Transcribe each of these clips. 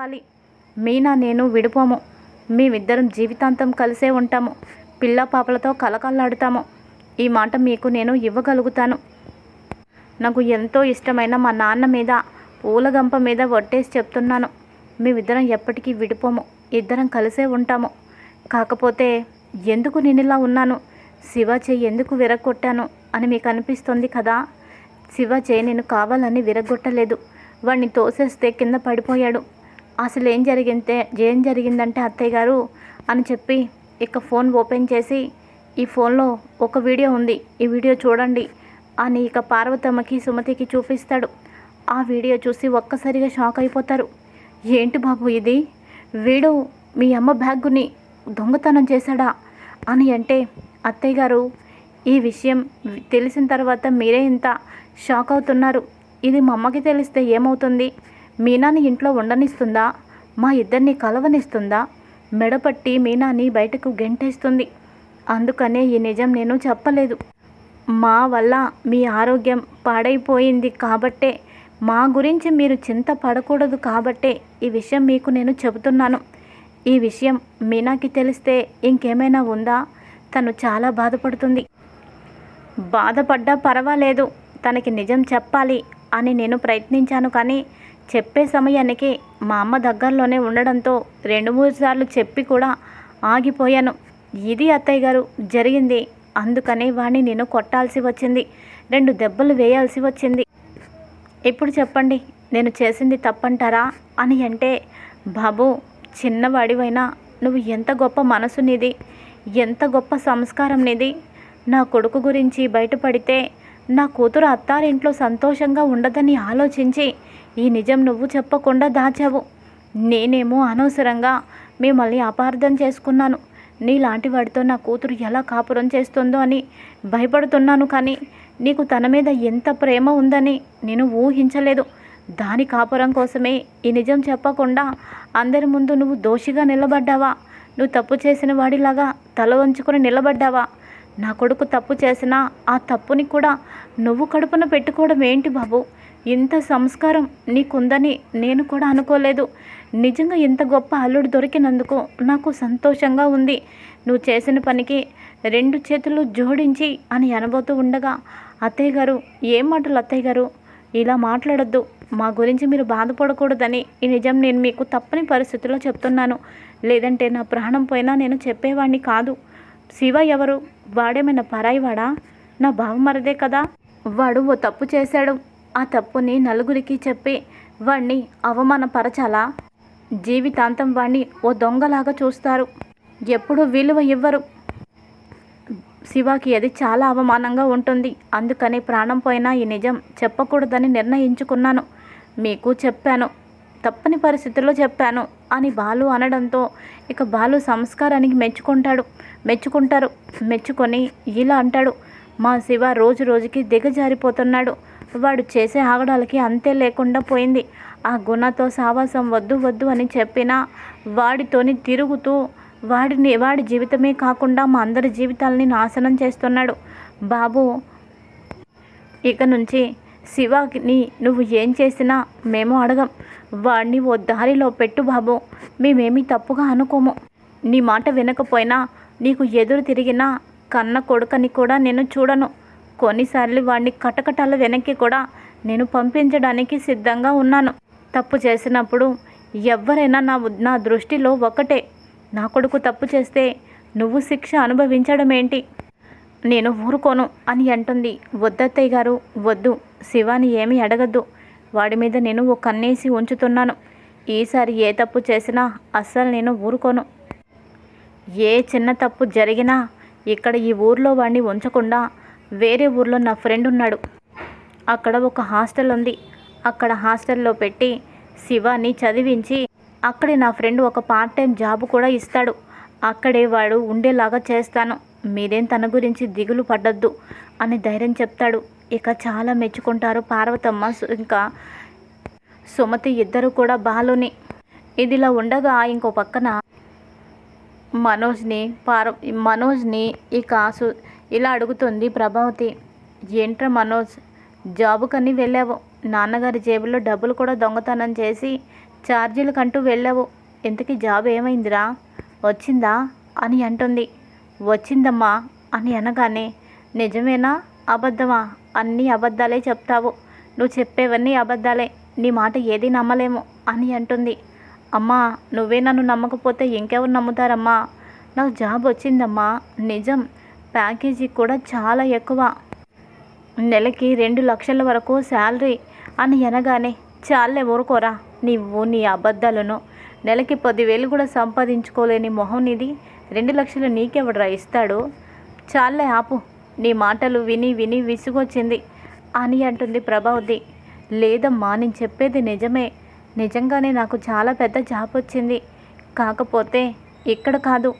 చెప్పాలి. మీనా నేను విడిపోము. మేమిద్దరం జీవితాంతం కలిసే ఉంటాము. పిల్ల పాపలతో కలకల్లాడుతాము. ఈ మాట మీకు నేను ఇవ్వగలుగుతాను. నాకు ఎంతో ఇష్టమైన మా నాన్న మీద పూలగంప మీద వట్టేసి చెప్తున్నాను. మేమిద్దరం ఎప్పటికీ విడిపోము. ఇద్దరం కలిసే ఉంటాము. కాకపోతే ఎందుకు నేను ఇలా ఉన్నాను? శివ చేయి ఎందుకు విరగొట్టాను అని మీకు అనిపిస్తుంది కదా? శివ చేయి నేను కావాలని విరగొట్టలేదు వాడిని తోసేస్తే కింద పడిపోయాడు. అసలు ఏం జరిగిందే ఏం జరిగిందంటే అత్తయ్య గారు అని చెప్పి ఇక ఫోన్ ఓపెన్ చేసి ఈ ఫోన్లో ఒక వీడియో ఉంది ఈ వీడియో చూడండి అని ఇక పార్వతమ్మకి సుమతికి చూపిస్తాడు. ఆ వీడియో చూసి ఒక్కసారిగా షాక్ అయిపోతారు. ఏంటి బాబు ఇది? వీడు మీ అమ్మ బ్యాగుని దొంగతనం చేశాడా అని అంటే అత్తయ్య గారు ఈ విషయం తెలిసిన తర్వాత మీరే ఇంత షాక్ అవుతున్నారు. ఇది మా అమ్మకి తెలిస్తే ఏమవుతుంది? మీనాని ఇంట్లో ఉండనిస్తుందా? మా ఇద్దరిని కలవనిస్తుందా? మెడపట్టి మీనాని బయటకు గెంటేస్తుంది. అందుకనే ఈ నిజం నేను చెప్పలేదు. మా వల్ల మీ ఆరోగ్యం పాడైపోయింది కాబట్టే మా గురించి మీరు చింత పడకూడదు కాబట్టే ఈ విషయం మీకు నేను చెబుతున్నాను. ఈ విషయం మీనాకి తెలిస్తే ఇంకేమైనా ఉందా? తను చాలా బాధపడుతుంది. బాధపడ్డా పర్వాలేదు తనకి నిజం చెప్పాలి అని నేను ప్రయత్నించాను కానీ చెప్పే సమయానికి మా అమ్మ దగ్గరలోనే ఉండడంతో రెండు మూడు సార్లు చెప్పి కూడా ఆగిపోయాను. ఇది అత్తయ్య గారు జరిగింది. అందుకనే వాణ్ణి నేను కొట్టాల్సి వచ్చింది. రెండు దెబ్బలు వేయాల్సి వచ్చింది. ఇప్పుడు చెప్పండి నేను చేసింది తప్పంటారా? అని అంటే బాబు చిన్నవాడివైనా నువ్వు ఎంత గొప్ప మనసు నీది ఎంత గొప్ప సంస్కారం నీది. నా కొడుకు గురించి బయటపడితే నా కూతురు అత్తారింట్లో సంతోషంగా ఉండదని ఆలోచించి ఈ నిజం నువ్వు చెప్పకుండా దాచావు. నేనేమో అనవసరంగా మిమ్మల్ని అపార్థం చేసుకున్నాను. నీలాంటి వాడితో నా కూతురు ఎలా కాపురం చేస్తుందో అని భయపడుతున్నాను కానీ నీకు తన మీద ఎంత ప్రేమ ఉందని నేను ఊహించలేదు. దాని కాపురం కోసమే ఈ నిజం చెప్పకుండా అందరి ముందు నువ్వు దోషిగా నిలబడ్డావా? నువ్వు తప్పు చేసిన వాడిలాగా తల వంచుకొని నిలబడ్డావా? నా కొడుకు తప్పు చేసినా ఆ తప్పుని కూడా నువ్వు కడుపున పెట్టుకోవడం ఏంటి బాబు? ఇంత సంస్కారం నీకుందని నేను కూడా అనుకోలేదు. నిజంగా ఇంత గొప్ప అల్లుడు దొరికినందుకు నాకు సంతోషంగా ఉంది. నువ్వు చేసిన పనికి రెండు చేతులు జోడించి అని అనబోతూ ఉండగా అత్తయ్య గారు ఏం మాటలు అత్తయ్య గారు? ఇలా మాట్లాడొద్దు. మా గురించి మీరు బాధపడకూడదని ఈ నిజం నేను మీకు తప్పని పరిస్థితిలో చెప్తున్నాను. లేదంటే నా ప్రాణం పోయినా నేను చెప్పేవాడిని కాదు. శివ ఎవరు? వాడేమైనా పరాయివాడా? నా బావమరదే కదా? వాడు ఓ తప్పు చేశాడు. ఆ తప్పుని నలుగురికి చెప్పి వాణ్ణి అవమానపరచాలా? జీవితాంతం వాణ్ణి ఓ దొంగలాగా చూస్తారు. ఎప్పుడూ విలువ ఇవ్వరు. శివాకి అది చాలా అవమానంగా ఉంటుంది. అందుకని ప్రాణం పోయినా ఈ నిజం చెప్పకూడదని నిర్ణయించుకున్నాను. మీకు చెప్పాను. తప్పని పరిస్థితుల్లో చెప్పాను అని బాలు అనడంతో ఇక బాలు సంస్కారానికి మెచ్చుకుంటాడు. మెచ్చుకుంటారు. మెచ్చుకొని ఇలా అంటాడు. మా శివ రోజు రోజుకి దిగజారిపోతున్నాడు. వాడు చేసే ఆగడాలకి అంతే లేకుండా పోయింది. ఆ గుణతో సావాసం వద్దు వద్దు అని చెప్పినా వాడితోని తిరుగుతూ వాడిని వాడి జీవితమే కాకుండా మా అందరి జీవితాలని నాశనం చేస్తున్నాడు. బాబు ఇక నుంచి శివని నువ్వు ఏం చేసినా మేము అడగం. వాడిని ఓ దారిలో పెట్టు బాబు. మేమేమీ తప్పుగా అనుకోము. నీ మాట వినకపోయినా నీకు ఎదురు తిరిగినా కన్న కొడుకని కూడా నేను చూడను. కొన్నిసార్లు వాడిని కటకటాల వెనక్కి కూడా నేను పంపించడానికి సిద్ధంగా ఉన్నాను. తప్పు చేసినప్పుడు ఎవరైనా నా నా దృష్టిలో ఒకటే. నా కొడుకు తప్పు చేస్తే నువ్వు శిక్ష అనుభవించడం ఏంటి నేను ఊరుకోను అని అంటుంది. వద్దత్తయ్య గారు వద్దు. శివాని ఏమీ అడగద్దు. వాడి మీద నేను ఓ కన్నేసి ఉంచుతున్నాను. ఈసారి ఏ తప్పు చేసినా అస్సలు నేను ఊరుకోను. ఏ చిన్న తప్పు జరిగినా ఇక్కడ ఈ ఊర్లో వాడిని ఉంచకుండా వేరే ఊర్లో నా ఫ్రెండ్ ఉన్నాడు. అక్కడ ఒక హాస్టల్ ఉంది. అక్కడ హాస్టల్లో పెట్టి శివాని చదివించి అక్కడే నా ఫ్రెండ్ ఒక పార్ట్ టైం జాబ్ కూడా ఇస్తాడు. అక్కడే వాడు ఉండేలాగా చేస్తాను. మీరేం తన గురించి దిగులు పడ్డద్దు అని ధైర్యం చెప్తాడు. ఇక చాలా మెచ్చుకుంటారు పార్వతమ్మ ఇంకా సుమతి ఇద్దరు కూడా బాలుని. ఇదిలా ఉండగా ఇంకో పక్కన మనోజ్ని పార్ మనోజ్ని ఇక సు ఇలా అడుగుతుంది ప్రభావతి ఏంట్రా మనోజ్? జాబుకని వెళ్ళావు. నాన్నగారి జేబులో డబ్బులు కూడా దొంగతనం చేసి ఛార్జీలకంటూ వెళ్ళావు. ఇంతకీ జాబ్ ఏమైందిరా? వచ్చిందా? అని అంటుంది. వచ్చిందమ్మా అని అనగానే నిజమేనా? అబద్ధమా? అన్నీ అబద్ధాలే చెప్తావు. నువ్వు చెప్పేవన్నీ అబద్ధాలే. నీ మాట ఏది నమ్మలేము అని అంటుంది. అమ్మా నువ్వే నన్ను నమ్మకపోతే ఇంకెవరు నమ్ముతారమ్మా? నాకు జాబ్ వచ్చిందమ్మా. నిజం. ప్యాకేజీ కూడా చాలా ఎక్కువ. నెలకి రెండు లక్షల వరకు శాలరీ అని అనగానే చాలే ఊరుకోరా. నీవు నీ అబద్ధాలను. నెలకి పదివేలు కూడా సంపాదించుకోలేని మొహం నీది. రెండు లక్షలు నీకెవడరా ఇస్తాడు? చాలే ఆపు. నీ మాటలు విని విని విసుగొచ్చింది అని అంటుంది ప్రభావతి. లేదమ్మా నేను చెప్పేది నిజమే. నిజంగానే నాకు చాలా పెద్ద జాబ్ వచ్చింది. కాకపోతే ఇక్కడ కాదు.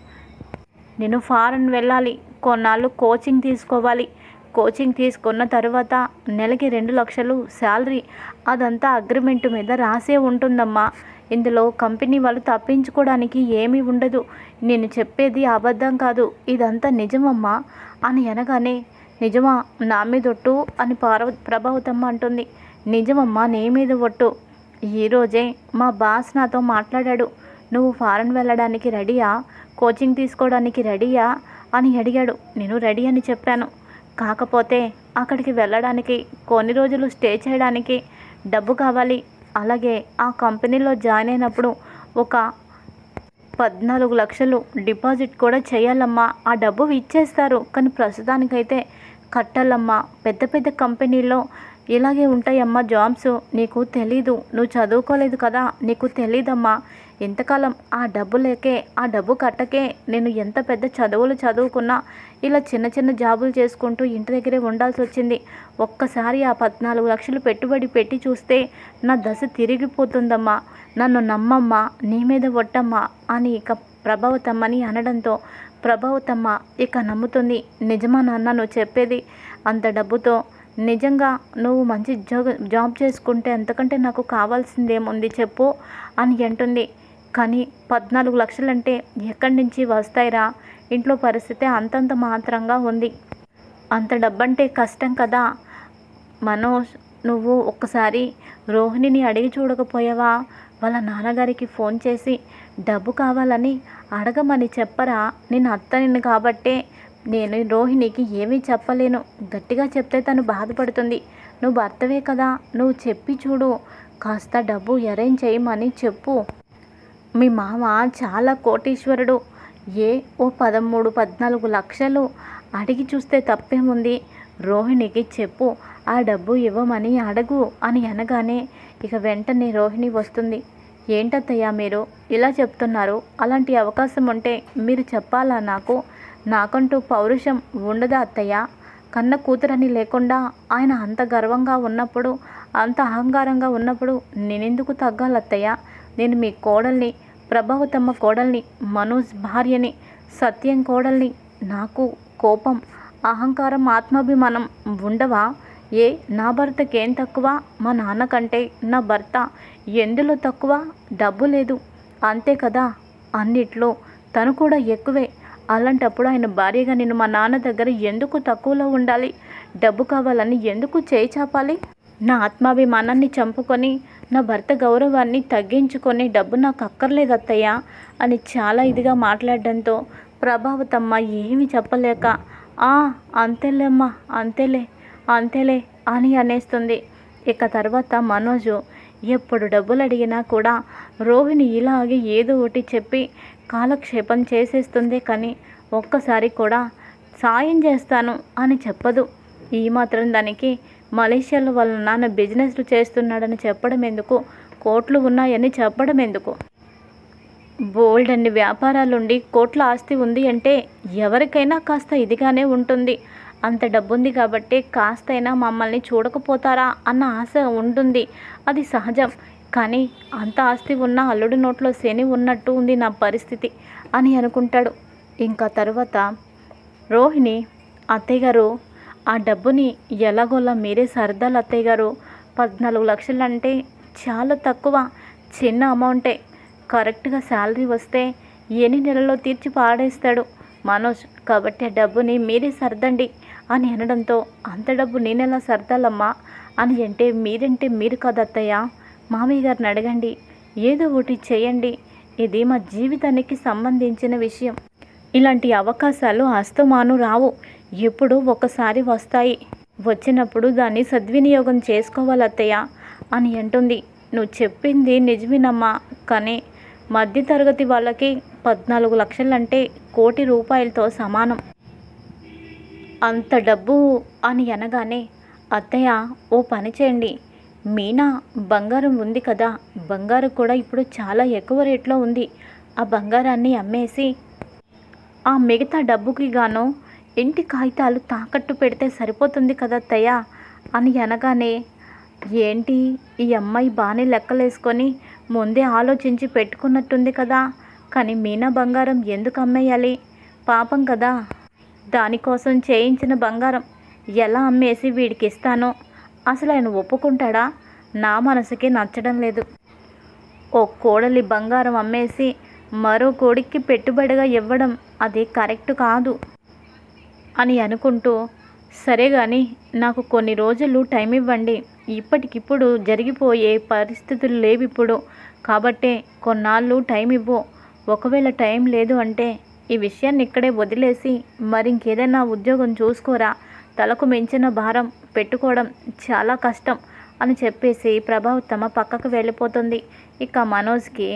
నేను ఫారెన్ వెళ్ళాలి. కొన్నాళ్ళు కోచింగ్ తీసుకోవాలి. కోచింగ్ తీసుకున్న తర్వాత నెలకి రెండు లక్షలు శాలరీ. అదంతా అగ్రిమెంట్ మీద రాసే ఉంటుందమ్మా. ఇందులో కంపెనీ వాళ్ళు తప్పించుకోవడానికి ఏమీ ఉండదు. నేను చెప్పేది అబద్ధం కాదు. ఇదంతా నిజమమ్మా? అని అనగానే నిజమా? నా మీద ఒట్టు? అని పార్వ ప్రభావతమ్మ అంటుంది. నిజమమ్మా నీ మీద ఒట్టు. ఈరోజే మా బాస్ నాతో మాట్లాడాడు. నువ్వు ఫారెన్ వెళ్ళడానికి రెడీయా? కోచింగ్ తీసుకోవడానికి రెడీయా? అని అడిగాడు. నేను రెడీ అని చెప్పాను. కాకపోతే అక్కడికి వెళ్ళడానికి కొన్ని రోజులు స్టే చేయడానికి డబ్బు కావాలి. అలాగే ఆ కంపెనీలో జాయిన్ అయినప్పుడు ఒక పద్నాలుగు లక్షలు డిపాజిట్ కూడా చేయాలమ్మా. ఆ డబ్బు ఇచ్చేస్తారు. కానీ ప్రస్తుతానికైతే కట్టాలమ్మా. పెద్ద పెద్ద కంపెనీల్లో ఇలాగే ఉంటాయమ్మా జాబ్స్. నీకు తెలీదు. నువ్వు చదువుకోలేదు కదా. నీకు తెలీదమ్మా. ఎంతకాలం ఆ డబ్బు లేకే ఆ డబ్బు కట్టకే నేను ఎంత పెద్ద చదువులు చదువుకున్నా ఇలా చిన్న చిన్న జాబులు చేసుకుంటూ ఇంటి దగ్గరే ఉండాల్సి వచ్చింది. ఒక్కసారి ఆ పద్నాలుగు లక్షలు పెట్టుబడి పెట్టి చూస్తే నా దశ తిరిగిపోతుందమ్మా. నన్ను నమ్మమ్మా నీ మీద ఒట్టమ్మా అని ఇక ప్రభావతమ్మని అనడంతో ప్రభావతమ్మ ఇక నమ్ముతుంది. నిజమా నాన్న నువ్వు చెప్పేది అంత డబ్బుతో. నిజంగా నువ్వు మంచి జాబ్ జాబ్ చేసుకుంటే ఎంతకంటే నాకు కావాల్సిందేముంది చెప్పు అని అంటుంది. కానీ పద్నాలుగు లక్షలంటే ఎక్కడి నుంచి వస్తాయిరా? ఇంట్లో పరిస్థితి అంతంత మాత్రంగా ఉంది. అంత డబ్బంటే కష్టం కదా? మనోజ్ నువ్వు ఒక్కసారి రోహిణిని అడిగి చూడకపోయావా? వాళ్ళ నాన్నగారికి ఫోన్ చేసి డబ్బు కావాలని అడగమని చెప్పరా? నేను అత్తనిని కాబట్టే నేను రోహిణికి ఏమీ చెప్పలేను. గట్టిగా చెప్తే తను బాధపడుతుంది. నువ్వు భర్తవే కదా? నువ్వు చెప్పి చూడు. కాస్త డబ్బు అరేంజ్ చేయమని చెప్పు. మీ మామ చాలా కోటీశ్వరుడు. ఏ ఓ పదమూడు పద్నాలుగు లక్షలు అడిగి చూస్తే తప్పేముంది? రోహిణికి చెప్పు ఆ డబ్బు ఇవ్వమని అడగు అని అనగానే ఇక వెంటనే రోహిణి వస్తుంది. ఏంటత్తయ్యా మీరు? ఇలా చెప్తున్నారు. అలాంటి అవకాశం ఉంటే మీరు చెప్పాలా నాకు? నాకంటూ పౌరుషం ఉండదా అత్తయ్య? కన్న కూతురని లేకుండా ఆయన అంత గర్వంగా ఉన్నప్పుడు అంత అహంకారంగా ఉన్నప్పుడు నేనెందుకు తగ్గాలత్తయ్య? నేను మీ కోడల్ని ప్రభావతమ్మ కోడల్ని మనోజ్ భార్యని సత్యం కోడల్ని నాకు కోపం అహంకారం ఆత్మాభిమానం ఉండవా? ఏ నా భర్తకేం తక్కువ? మా నాన్న కంటే నా భర్త ఎందులో తక్కువ? డబ్బు లేదు. అంతే కదా? అన్నిట్లో. తను కూడా ఎక్కువే. అలాంటప్పుడు ఆయన భార్యగా నేను మా నాన్న దగ్గర ఎందుకు తక్కువలో ఉండాలి? డబ్బు కావాలని ఎందుకు చేయి చాపాలి? నా ఆత్మాభిమానాన్ని చంపుకొని నా భర్త గౌరవాన్ని తగ్గించుకొని డబ్బు నాకు అక్కర్లేదు అత్తయ్య అని చాలా ఇదిగా మాట్లాడడంతో ప్రభావతమ్మ ఏమి చెప్పలేక ఆ అంతేలేమ్మా అంతేలే అంతేలే అని అనేస్తుంది. ఇక తర్వాత మనోజు ఎప్పుడు డబ్బులు అడిగినా కూడా రోహిణి ఇలాగే ఏదో ఒకటి చెప్పి కాలక్షేపం చేసేస్తుంది కానీ ఒక్కసారి కూడా సాయం చేస్తాను అని చెప్పదు. ఈ మాత్రం దానికి మలేషియాలో వాళ్ళ నాన్న బిజినెస్లు చేస్తున్నాడని చెప్పడం ఎందుకు? కోట్లు ఉన్నాయని చెప్పడం ఎందుకు? బోల్డ్ అన్ని వ్యాపారాలుండి కోట్ల ఆస్తి ఉంది అంటే ఎవరికైనా కాస్త ఇదిగానే ఉంటుంది. అంత డబ్బుంది కాబట్టి కాస్తైనా మమ్మల్ని చూడకపోతారా అన్న ఆశ ఉంటుంది. అది సహజం. కానీ అంత ఆస్తి ఉన్న అల్లుడి నోట్లో శని ఉన్నట్టు ఉంది నా పరిస్థితి అని అనుకుంటాడు. ఇంకా తర్వాత రోహిణి అత్తయ్య గారు ఆ డబ్బుని ఎలాగోలా మీరే సర్దాలు అత్తయ్య గారు. పద్నాలుగు లక్షలు అంటే చాలా తక్కువ. చిన్న అమౌంటే. కరెక్ట్గా శాలరీ వస్తే ఎన్ని నెలల్లో తీర్చి పాడేస్తాడు మనోజ్. కాబట్టి ఆ డబ్బుని మీరే సర్దండి అని అనడంతో అంత డబ్బు నేనెలా సర్దాలమ్మా అని అంటే మీరంటే మీరు కదా అత్తయ్య. మామయ్య గారిని అడగండి. ఏదో ఒకటి చేయండి. ఇది మా జీవితానికి సంబంధించిన విషయం. ఇలాంటి అవకాశాలు అస్తమాను రావు. ఎప్పుడు ఒకసారి వస్తాయి. వచ్చినప్పుడు దాన్ని సద్వినియోగం చేసుకోవాలి అత్తయ్య అని అంటుంది. నువ్వు చెప్పింది నిజమేనమ్మా. కానీ మధ్యతరగతి వాళ్ళకి పద్నాలుగు లక్షలంటే కోటి రూపాయలతో సమానం. అంత డబ్బు అని అనగానే అత్తయ్య ఓ పని చేయండి. మీనా బంగారం ఉంది కదా. బంగారం కూడా ఇప్పుడు చాలా ఎక్కువ రేట్లో ఉంది. ఆ బంగారాన్ని అమ్మేసి ఆ మిగతా డబ్బుకి గాను ఇంటి కాగితాలు తాకట్టు పెడితే సరిపోతుంది కదా అత్తయ్య? అని అనగానే ఏంటి? ఈ అమ్మాయి బాగానే లెక్కలేసుకొని ముందే ఆలోచించి పెట్టుకున్నట్టుంది కదా. కానీ మీనా బంగారం ఎందుకు అమ్మేయాలి? పాపం కదా. దానికోసం చేయించిన బంగారం ఎలా అమ్మేసి వీడికి ఇస్తానో అసలు ఆయన ఒప్పుకుంటాడా? నా మనసుకి నచ్చడం లేదు. ఓ కోడలి బంగారం అమ్మేసి మరో కోడికి పెట్టుబడిగా ఇవ్వడం అది కరెక్ట్ కాదు అని అనుకుంటూ సరే కానీ నాకు కొన్ని రోజులు టైం ఇవ్వండి. ఇప్పటికిప్పుడు జరిగిపోయే పరిస్థితులు లేవు ఇప్పుడు. కాబట్టే కొన్నాళ్ళు టైం ఇవ్వు. ఒకవేళ టైం లేదు అంటే ఈ విషయాన్ని ఇక్కడే వదిలేసి మరి ఇంకేదైనా ఉద్యోగం చూసుకోరా? తలకు మించిన భారం పెట్టుకోవడం చాలా కష్టం అని చెప్పేసి ప్రభావతమ్మ పక్కకు వెళ్ళిపోతుంది. ఇక మనోజ్కి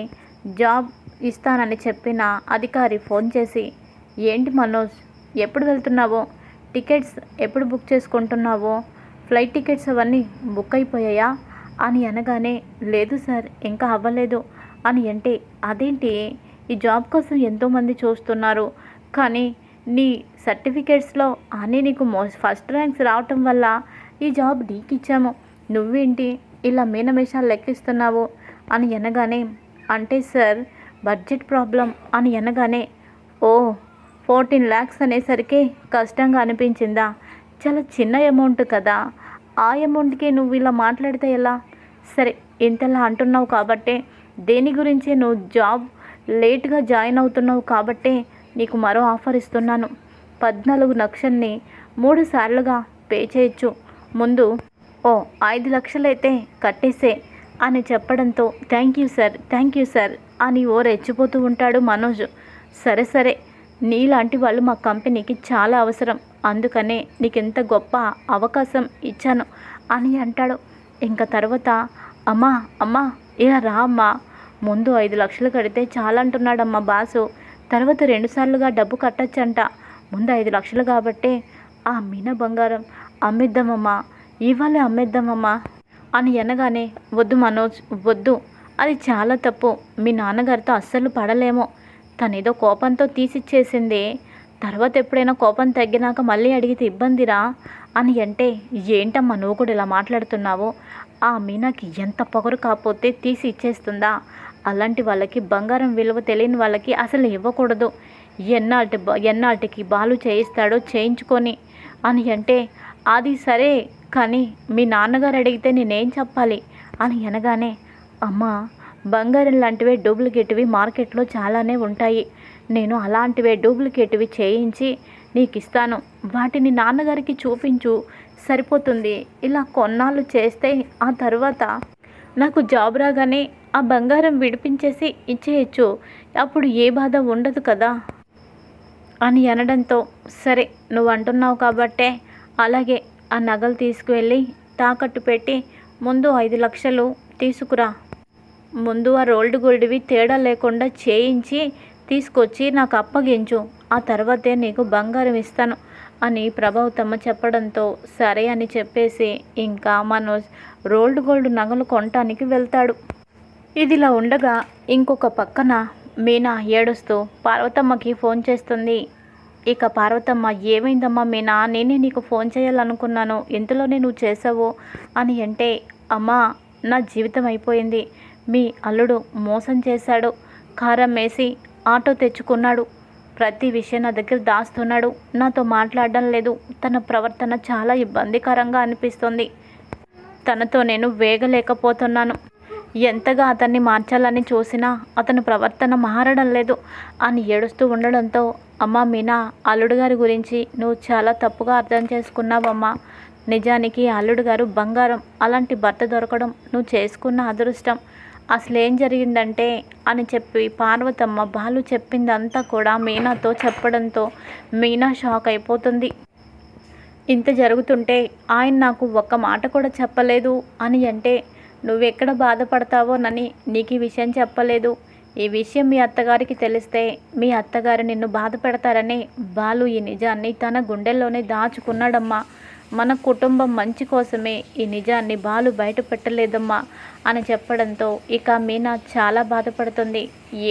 జాబ్ ఇస్తానని చెప్పిన అధికారి ఫోన్ చేసి ఏంటి మనోజ్ ఎప్పుడు వెళ్తున్నావో? టికెట్స్ ఎప్పుడు బుక్ చేసుకుంటున్నావో? ఫ్లైట్ టికెట్స్ అవన్నీ బుక్ అయిపోయాయా? అని అనగానే లేదు సార్ ఇంకా అవ్వలేదు. అని అంటే అదేంటి? ఈ జాబ్ కోసం ఎంతోమంది చూస్తున్నారు. కానీ నీ సర్టిఫికేట్స్లో అని నీకు మో ఫస్ట్ ర్యాంక్స్ రావటం వల్ల ఈ జాబ్ నీకు ఇచ్చాము. నువ్వేంటి ఇలా మీనమేషాలు లెక్కిస్తున్నావు? అని అనగానే అంటే సార్ బడ్జెట్ ప్రాబ్లం అని అనగానే ఓ ఫోర్టీన్ ల్యాక్స్ అనేసరికి కష్టంగా అనిపించిందా? చాలా చిన్న అమౌంట్ కదా. ఆ అమౌంట్కి నువ్వు ఇలా మాట్లాడితే ఎలా? సరే ఇంతలా అంటున్నావు కాబట్టే దేని గురించి నువ్వు జాబ్ లేట్గా జాయిన్ అవుతున్నావు కాబట్టే నీకు మరో ఆఫర్ ఇస్తున్నాను. పద్నాలుగు లక్షల్ని మూడు సార్లుగా పే చేయొచ్చు. ముందు ఓ ఐదు లక్షలైతే కట్టేసే అని చెప్పడంతో thank you sir thank you sir. అని ఓ రెచ్చిపోతూ ఉంటాడు మనోజ్. సరే సరే నీలాంటి వాళ్ళు మా కంపెనీకి చాలా అవసరం. అందుకనే నీకు ఎంత గొప్ప అవకాశం ఇచ్చాను అని అంటాడు. ఇంకా తర్వాత అమ్మా అమ్మా ఇలా రా అమ్మా. ముందు ఐదు లక్షలు కడితే చాలా అంటున్నాడమ్మా బాసు. తర్వాత రెండుసార్లుగా డబ్బు కట్టచ్చంట. ముందు ఐదు లక్షలు కాబట్టి ఆ మీన బంగారం అమ్మేద్దామమ్మా. ఇవాళ అమ్మేద్దామమ్మా అని అనగానే వద్దు మనోజ్ వద్దు. అది చాలా తప్పు. మీ నాన్నగారితో అస్సలు పడలేమో. తనేదో కోపంతో తీసిచ్చేసింది. తర్వాత ఎప్పుడైనా కోపం తగ్గినాక మళ్ళీ అడిగితే ఇబ్బందిరా? అని అంటే ఏంటమ్మా నువ్వు కూడా ఇలా మాట్లాడుతున్నావు? ఆ మీనాకి ఎంత పొగరు కాకపోతే తీసి ఇచ్చేస్తుందా? అలాంటి వాళ్ళకి బంగారం విలువ తెలియని వాళ్ళకి అసలు ఇవ్వకూడదు. ఎన్నాటి ఎన్నాటికి బాలు చేయిస్తాడో చేయించుకొని అని అంటే అది సరే కానీ మీ నాన్నగారు అడిగితే నేనేం చెప్పాలి? అని అనగానే అమ్మా బంగారం లాంటివే డూప్లికేట్వి మార్కెట్లో చాలానే ఉంటాయి. నేను అలాంటివే డూప్లికేట్వి చేయించి నీకు ఇస్తాను వాటిని నాన్నగారికి చూపించు. సరిపోతుంది. ఇలా కొన్నాళ్ళు చేస్తే ఆ తర్వాత నాకు జాబ్ రాగానే ఆ బంగారం విడిపించేసి ఇచ్చేయచ్చు. అప్పుడు ఏ బాధ ఉండదు కదా? అని అనడంతో సరే నువ్వు అంటున్నావు కాబట్టే. అలాగే ఆ నగలు తీసుకువెళ్ళి తాకట్టు పెట్టి ముందు ఐదు లక్షలు తీసుకురా. ముందు ఆ రోల్డ్ గోల్డ్వి తేడా లేకుండా చేయించి తీసుకొచ్చి నాకు అప్పగించు. ఆ తర్వాతే నీకు బంగారం ఇస్తాను అని ప్రభావతమ్మ చెప్పడంతో సరే అని చెప్పేసి ఇంకా మనోజ్ రోల్డ్ గోల్డ్ నగలు కొనటానికి వెళ్తాడు. ఇదిలా ఉండగా ఇంకొక పక్కన మీనా ఏడుస్తూ పార్వతమ్మకి ఫోన్ చేస్తుంది. ఇక పార్వతమ్మ ఏమైందమ్మా మీనా? నేనే నీకు ఫోన్ చేయాలనుకున్నాను. ఇంతలోనే నువ్వు చేసావు అని అంటే అమ్మా నా జీవితం అయిపోయింది. మీ అల్లుడు మోసం చేశాడు. కారం వేసి ఆటో తెచ్చుకున్నాడు. ప్రతి విషయం నా దగ్గర దాస్తున్నాడు. నాతో మాట్లాడడం లేదు. తన ప్రవర్తన చాలా ఇబ్బందికరంగా అనిపిస్తుంది. తనతో నేను వేగలేకపోతున్నాను. ఎంతగా అతన్ని మార్చాలని చూసినా అతని ప్రవర్తన మారడం లేదు అని ఏడుస్తూ ఉండడంతో అమ్మ మీనా అల్లుడు గారి గురించి నువ్వు చాలా తప్పుగా అర్థం చేసుకున్నావమ్మా. నిజానికి అల్లుడు గారు బంగారం అలాంటి భర్త దొరకడం నువ్వు చేసుకున్న అదృష్టం. అసలు ఏం జరిగిందంటే అని చెప్పి పార్వతమ్మ బాలు చెప్పిందంతా కూడా మీనాతో చెప్పడంతో మీనా షాక్ అయిపోతుంది. ఇంత జరుగుతుంటే ఆయన నాకు ఒక్క మాట కూడా చెప్పలేదు అని అంటే నువ్వెక్కడ బాధపడతావోనని నీకు ఈ విషయం చెప్పలేదు. ఈ విషయం మీ అత్తగారికి తెలిస్తే మీ అత్తగారు నిన్ను బాధ పెడతారని బాలు ఈ నిజాన్ని తన గుండెల్లోనే దాచుకున్నాడమ్మా. మన కుటుంబం మంచి కోసమే ఈ నిజాన్ని బాలు బయట పెట్టలేదమ్మా అని చెప్పడంతో ఇక మీనా చాలా బాధపడుతుంది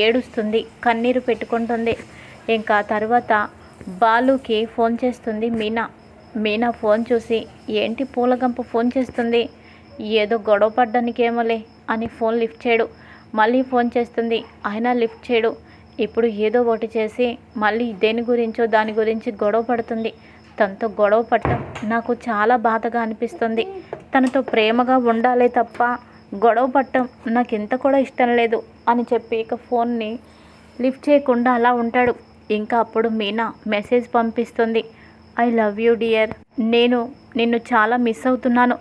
ఏడుస్తుంది కన్నీరు పెట్టుకుంటుంది. ఇంకా తర్వాత బాలుకి ఫోన్ చేస్తుంది మీనా. మీనా ఫోన్ చూసి ఏంటి పూలగంప ఫోన్ చేస్తుంది? ఏదో గొడవ పడ్డానికేమోలే అని ఫోన్ లిఫ్ట్ చేయడు. మళ్ళీ ఫోన్ చేస్తుంది అయినా లిఫ్ట్ చేయడు. ఇప్పుడు ఏదో ఒకటి చేసి మళ్ళీ దేని గురించో దాని గురించి గొడవ పడుతుంది. తనతో గొడవ పట్టడం నాకు చాలా బాధగా అనిపిస్తుంది. తనతో ప్రేమగా ఉండాలే తప్ప గొడవ పట్టడం నాకు ఇంత కూడా ఇష్టం లేదు అని చెప్పి ఇక ఫోన్ని లిఫ్ట్ చేయకుండా అలా ఉంటాడు. ఇంకా అప్పుడు మీనా మెసేజ్ పంపిస్తుంది. I love you dear. నేను నిన్ను చాలా మిస్ అవుతున్నాను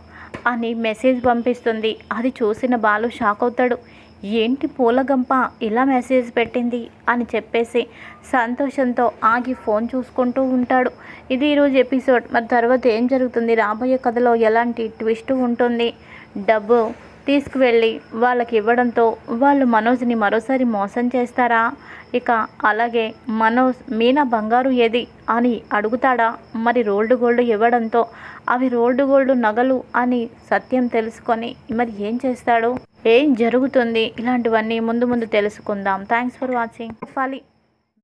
అని మెసేజ్ పంపిస్తుంది. అది చూసిన బాలు షాక్ అవుతాడు. ఏంటి పూలగంప ఇలా మెసేజ్ పెట్టింది అని చెప్పేసి సంతోషంతో ఆగి ఫోన్ చూసుకుంటూ ఉంటాడు. ఇది ఈరోజు ఎపిసోడ్ మరి తర్వాత ఏం జరుగుతుంది? రాబోయే కథలో ఎలాంటి ట్విస్ట్ ఉంటుంది? డబ్బు తీసుకువెళ్ళి వాళ్ళకి ఇవ్వడంతో వాళ్ళు మనోజ్ని మరోసారి మోసం చేస్తారా? ఇక అలాగే మనోజ్ మీనా బంగారు ఏది? అని అడుగుతాడా? మరి రోల్డ్ గోల్డ్ ఇవ్వడంతో అవి రోల్డ్ గోల్డ్ నగలు అని సత్యం తెలుసుకొని మరి ఏం చేస్తాడు? ఏం జరుగుతుంది? ఇలాంటివన్నీ ముందు ముందు తెలుసుకుందాం. Thanks for watching. ఫాలి